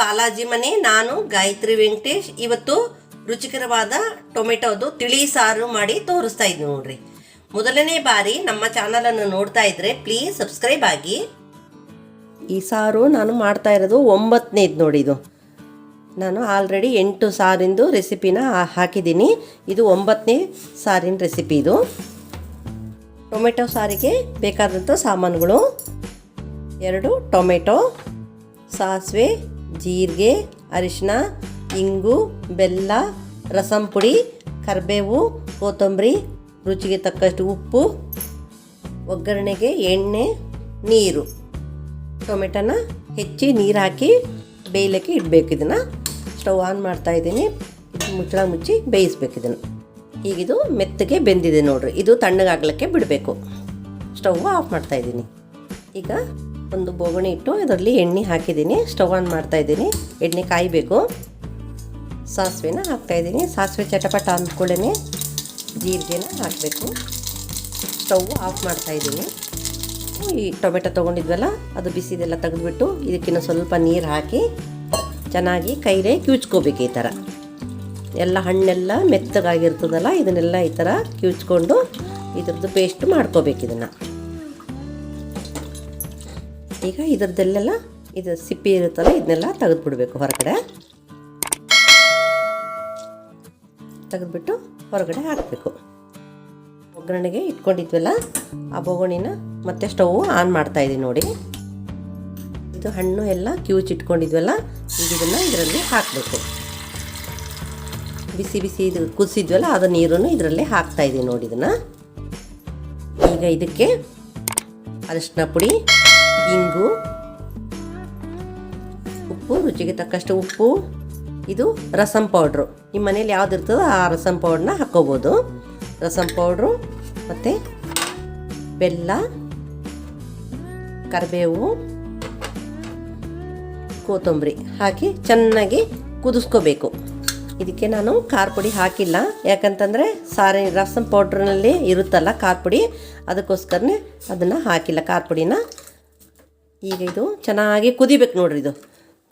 ಬಾಲಾಜಿ ಮನೆ, ನಾನು, ಗಾಯತ್ರಿ ವೆಂಕಟೇಶ್ ಇವತ್ತು ರುಚಿಕರವಾದ ಟೊಮೆಟೊದು ತಿಳಿ ಸಾರು ಮಾಡಿ ತೋರಿಸ್ತಾ ಇದ್ದೀನಿ ನೋಡ್ರಿ. ಮೊದಲನೇ ಬಾರಿ ನಮ್ಮ ಚಾನಲನ್ನು ನೋಡ್ತಾ ಇದ್ರೆ ಪ್ಲೀಸ್ ಸಬ್ಸ್ಕ್ರೈಬ್ ಆಗಿ. ಈ ಸಾರು ನಾನು ಮಾಡ್ತಾ ಇರೋದು ಒಂಬತ್ತನೇದು ನೋಡಿ ಇದು. ನಾನು ಆಲ್ರೆಡಿ ಎಂಟು ಸಾರಿಂದು ರೆಸಿಪಿನ ಹಾಕಿದ್ದೀನಿ. ಇದು ಒಂಬತ್ತನೇ ಸಾರಿನ ರೆಸಿಪಿ ಇದು. ಟೊಮೆಟೊ ಸಾರಿಗೆ ಬೇಕಾದಂಥ ಸಾಮಾನುಗಳು. ಎರಡು ಟೊಮೆಟೊ, ಸಾಸಿವೆ ಜೀರಿಗೆ ಅರಿಶಿನ ಇಂಗು, ಬೆಲ್ಲ, ರಸಂ ಪುಡಿ, ಕರಿಬೇವು, ಕೊತ್ತಂಬರಿ, ರುಚಿಗೆ ತಕ್ಕಷ್ಟು ಉಪ್ಪು, ಒಗ್ಗರಣೆಗೆ ಎಣ್ಣೆ, ನೀರು. ಟೊಮೆಟೊನ ಹೆಚ್ಚಿ ನೀರು ಹಾಕಿ ಬೇಯಲಿಕ್ಕೆ ಇಡಬೇಕು ಇದನ್ನು. ಸ್ಟವ್ ಆನ್ ಮಾಡ್ತಾ ಇದ್ದೀನಿ. ಮುಚ್ಚಳ ಮುಚ್ಚಿ ಬೇಯಿಸ್ಬೇಕು ಇದನ್ನು. ಈಗಿದು ಮೆತ್ತಗೆ ಬೆಂದಿದೆ ನೋಡ್ರಿ. ಇದು ತಣ್ಣಗಾಗ್ಲಿಕ್ಕೆ ಬಿಡಬೇಕು. ಸ್ಟವ್ ಆಫ್ ಮಾಡ್ತಾ ಇದ್ದೀನಿ. ಈಗ ಒಂದು ಬೋಗಣಿ ಇಟ್ಟು ಅದರಲ್ಲಿ ಎಣ್ಣೆ ಹಾಕಿದ್ದೀನಿ. ಸ್ಟವ್ ಆನ್ ಮಾಡ್ತಾ ಇದ್ದೀನಿ. ಎಣ್ಣೆ ಕಾಯಬೇಕು. ಸಾಸಿವೆನ ಹಾಕ್ತಾ ಇದ್ದೀನಿ. ಸಾಸಿವೆ ಚಟಪಟ ಅಂದ್ಕೊಳ್ಳೇ ಜೀರಿಗೆನ ಹಾಕಬೇಕು. ಸ್ಟವ್ ಆಫ್ ಮಾಡ್ತಾ ಇದ್ದೀನಿ. ಈ ಟೊಮೆಟೊ ತೊಗೊಂಡಿದ್ವಲ್ಲ, ಅದು ಬಿಸಿದೆಲ್ಲ ತೆಗೆದುಬಿಟ್ಟು ಇದಕ್ಕಿನ್ನ ಸ್ವಲ್ಪ ನೀರು ಹಾಕಿ ಚೆನ್ನಾಗಿ ಕೈಲೇ ಕ್ಯೂಚ್ಕೋಬೇಕು ಈ ಥರ. ಎಲ್ಲ ಹಣ್ಣೆಲ್ಲ ಮೆತ್ತಗಾಗಿರ್ತದಲ್ಲ, ಇದನ್ನೆಲ್ಲ ಈ ಥರ ಕಿವುಚ್ಕೊಂಡು ಇದ್ರದ್ದು ಪೇಸ್ಟ್ ಮಾಡ್ಕೋಬೇಕು ಇದನ್ನು. ಈಗ ಇದರದಲ್ಲೆಲ್ಲ ಇದು ಸಿಪ್ಪಿ ಇರುತ್ತಲ್ಲ, ಇದನ್ನೆಲ್ಲ ತೆಗೆದುಬಿಡ್ಬೇಕು ಹೊರಗಡೆ. ತೆಗೆದುಬಿಟ್ಟು ಹೊರಗಡೆ ಹಾಕಬೇಕು. ಒಗ್ಗರಣೆಗೆ ಇಟ್ಕೊಂಡಿದ್ವಲ್ಲ, ಆ ಬೊಗಣಿನ ಮತ್ತೆ ಸ್ಟವ್ ಆನ್ ಮಾಡ್ತಾ ಇದ್ದೀನಿ ನೋಡಿ. ಇದು ಹಣ್ಣು ಎಲ್ಲ ಕ್ಯೂಚ್ ಇಟ್ಕೊಂಡಿದ್ವಲ್ಲ, ಈಗ ಇದನ್ನು ಇದರಲ್ಲಿ ಹಾಕಬೇಕು. ಬಿಸಿ ಬಿಸಿ ಇದು ಕುದಿಸಿದ್ವಲ್ಲ ಅದು ನೀರನ್ನು ಇದರಲ್ಲಿ ಹಾಕ್ತಾ ಇದ್ದೀನಿ ನೋಡಿ ಇದನ್ನು. ಈಗ ಇದಕ್ಕೆ ಅರಿಶಿನ ಪುಡಿ ಇಂಗು, ಉಪ್ಪು, ರುಚಿಗೆ ತಕ್ಕಷ್ಟು ಉಪ್ಪು, ಇದು ರಸಂ ಪೌಡ್ರು. ನಿಮ್ಮ ಮನೇಲಿ ಯಾವ್ದು ಇರ್ತದೋ ಆ ರಸಂ ಪೌಡ್ರನ್ನ ಹಾಕ್ಕೋಬೋದು. ರಸಂ ಪೌಡ್ರು ಮತ್ತು ಬೆಲ್ಲ, ಕರಿಬೇವು, ಕೊತ್ತಂಬರಿ ಹಾಕಿ ಚೆನ್ನಾಗಿ ಕುದಿಸ್ಕೋಬೇಕು. ಇದಕ್ಕೆ ನಾನು ಖಾರ ಪುಡಿ ಹಾಕಿಲ್ಲ. ಯಾಕಂತಂದರೆ ಸಾರಿ, ರಸಂ ಪೌಡ್ರ್ನಲ್ಲಿ ಇರುತ್ತಲ್ಲ ಖಾರ ಪುಡಿ, ಅದಕ್ಕೋಸ್ಕರನೇ ಅದನ್ನು ಹಾಕಿಲ್ಲ. ಖಾರ ಪುಡಿನ ಈಗ ಇದು ಚೆನ್ನಾಗಿ ಕುದಿಬೇಕು ನೋಡ್ರಿ ಇದು.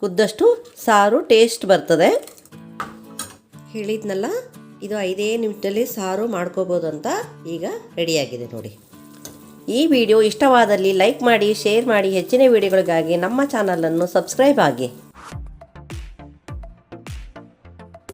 ಕುದ್ದಷ್ಟು ಸಾರು ಟೇಸ್ಟ್ ಬರ್ತದೆ. ಹೇಳಿದ್ನಲ್ಲ, ಇದು ಐದೇ ನಿಮಿಷದಲ್ಲಿ ಸಾರು ಮಾಡ್ಕೋಬೋದು ಅಂತ ಈಗ ರೆಡಿಯಾಗಿದೆ ನೋಡಿ. ಈ ವಿಡಿಯೋ ಇಷ್ಟವಾದಲ್ಲಿ ಲೈಕ್ ಮಾಡಿ, ಶೇರ್ ಮಾಡಿ, ಹೆಚ್ಚಿನ ವಿಡಿಯೋಗಳಿಗಾಗಿ ನಮ್ಮ ಚಾನಲನ್ನು ಸಬ್ಸ್ಕ್ರೈಬ್ ಆಗಿ.